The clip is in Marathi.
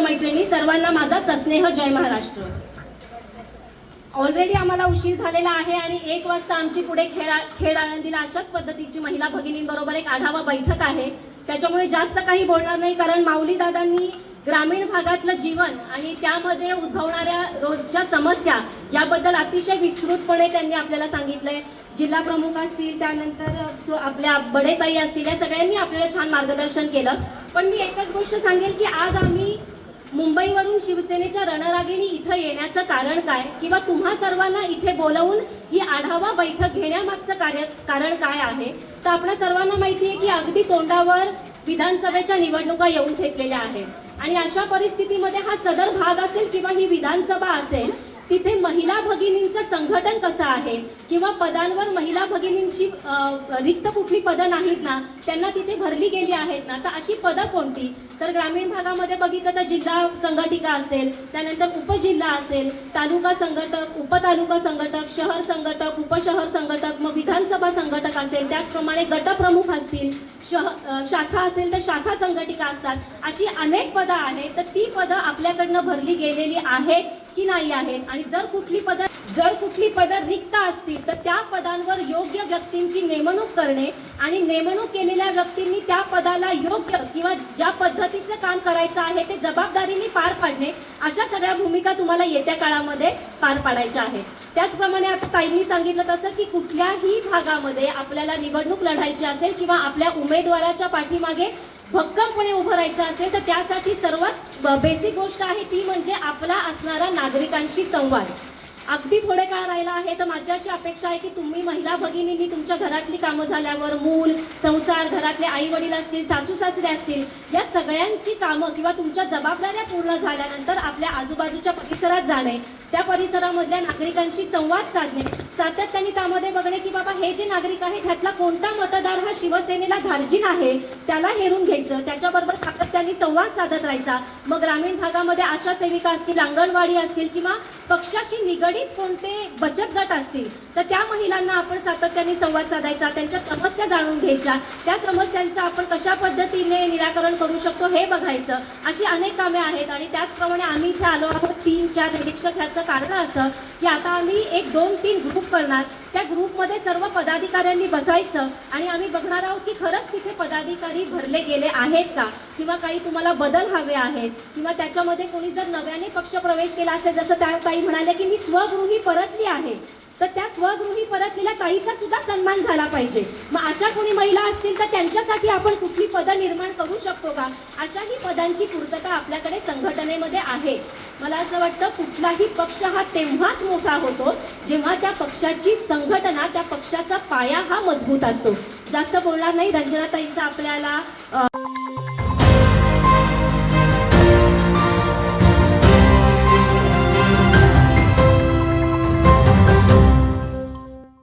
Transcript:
मैत्रिणी सर्वांना माझा सस्नेह जय महाराष्ट्र. ऑलरेडी आम्हाला उशीर झालेला आहे आणि एक वाजता आमची पुढे खेळ खेळ आनंदीला अशाच पद्धतीची महिला भगिनींबरोबर एक आढावा बैठक आहे. त्याच्यामुळे जास्त काही बोलणार नाही कारण माऊली दादांनी ग्रामीण भागातलं जीवन आणि त्यामध्ये उद्भवणाऱ्या रोजच्या समस्या याबद्दल अतिशय विस्तृतपणे त्यांनी आपल्याला सांगितलंय. जिल्हा प्रमुख असतील त्यानंतर आपल्या बडेताई असतील या सगळ्यांनी आपल्याला छान मार्गदर्शन केलं. पण मी एकच गोष्ट सांगेल की आज आम्ही मुंबईवरून शिवसेनेच्या रणरागिणी इथं येण्याचं कारण काय? किंवा तुम्हा सर्वांना इथे बोलवून ही आढावा बैठक घेण्यामागचं कार्य कारण काय आहे? तर आपल्या सर्वांना माहिती आहे की अगदी तोंडावर विधानसभेच्या निवडणुका येऊन ठेपलेल्या आहेत. आणि अशा परिस्थितीमध्ये हा सदर भाग असेल किंवा ही विधानसभा असेल तिथे महिला भगिनींचं संघटन कसं आहे? किंवा पदांवर महिला भगिनी अ, रिक्त कुठली पदं नाहीत ना त्यांना तिथे भरली गेली आहेत ना तर अशी पदं कोणती? तर ग्रामीण भागामध्ये बघितलं तर जिल्हा संघटिका असेल त्यानंतर उपजिल्हा असेल तालुका संघटक उपतालुका संघटक शहर संघटक उपशहर संघटक मग विधानसभा संघटक असेल त्याचप्रमाणे गटप्रमुख असतील शह शाखा असेल तर शाखा संघटिका असतात अशी अनेक पदं आहेत तर ती पदं आपल्याकडनं भरली गेलेली आहेत. की नाही आहेत. आणि जर कुठली पद जर कुठली पदं रिक्त असतील तर त्या पदांवर योग्य व्यक्तींची नेमणूक करणे आणि नेमणूक केलेल्या व्यक्तींनी त्या पदाला योग्य किंवा ज्या पद्धतीचं काम करायचं आहे ते जबाबदारीने पार पाडणे अशा सगळ्या भूमिका तुम्हाला येत्या काळामध्ये पार पाडायच्या आहेत. त्याचप्रमाणे आता ताईंनी सांगितलं तसं की कुठल्याही भागामध्ये आपल्याला निवडणूक लढायची असेल किंवा आपल्या उमेदवाराच्या पाठीमागे भक्कमपणे उभं राहायचं असेल तर त्यासाठी सर्वात बेसिक गोष्ट आहे ती म्हणजे आपला असणारा नागरिकांशी संवाद. अगदी थोडे काळ राहिला आहे तर माझी अशी अपेक्षा आहे की तुम्ही महिला भगिनींनी तुमच्या घरातली कामं झाल्यावर मूल संसार घरातले आई वडील असतील सासू सासरे असतील या सगळ्यांची कामं किंवा तुमच्या जबाबदाऱ्या पूर्ण झाल्यानंतर आपल्या आजूबाजूच्या परिसरात जाणे त्या परिसरामधल्या नागरिकांशी संवाद साधणे सातत्याने त्यामध्ये बघणे की बाबा हे जे नागरिक आहेत ह्यातला कोणता मतदार हा शिवसेनेला धार्जिन आहे त्याला हेरून घ्यायचं त्याच्याबरोबर सातत्याने संवाद साधत राहायचा. मग ग्रामीण भागामध्ये आशा सेविका असतील अंगणवाडी असतील किंवा पक्षाशी निगडीत कोणते बचत गट असतील तर त्या महिलांना आपण सातत्याने संवाद साधायचा त्यांच्या समस्या जाणून घ्यायच्या. त्या समस्यांचं आपण कशा पद्धतीने निराकरण करू शकतो हे बघायचं. अशी अनेक कामे आहेत आणि त्याचप्रमाणे आम्ही इथे आलो आहोत तीन चार निरीक्षक ह्याचं कारण असं की आता आम्ही एक दोन तीन ग्रुप करणार. त्या ग्रुपमध्ये सर्व पदाधिकाऱ्यांनी बसायचं आणि आम्ही बघणार आहोत की खरंच तिथे पदाधिकारी भरले गेले आहेत का? किंवा काही तुम्हाला बदल हवे आहेत? किंवा त्याच्यामध्ये कोणी जर नव्याने पक्ष प्रवेश केला असेल जसं त्या ताई म्हणाले की मी स्वगृही परतली आहे. तर त्या स्वगृही परतलेल्या ताईचा सुद्धा सन्मान झाला पाहिजे. मग अशा कोणी महिला असतील तर त्यांच्यासाठी आपण कुठली पदं निर्माण करू शकतो का? अशाही पदांची पूर्तता आपल्याकडे संघटनेमध्ये आहे. मला असं वाटतं कुठलाही पक्ष हा तेव्हाच मोठा होतो जेव्हा त्या पक्षाची संघटना त्या पक्षाचा पाया हा मजबूत असतो. जास्त बोलणार नाही रंजनाताईंचा आपल्याला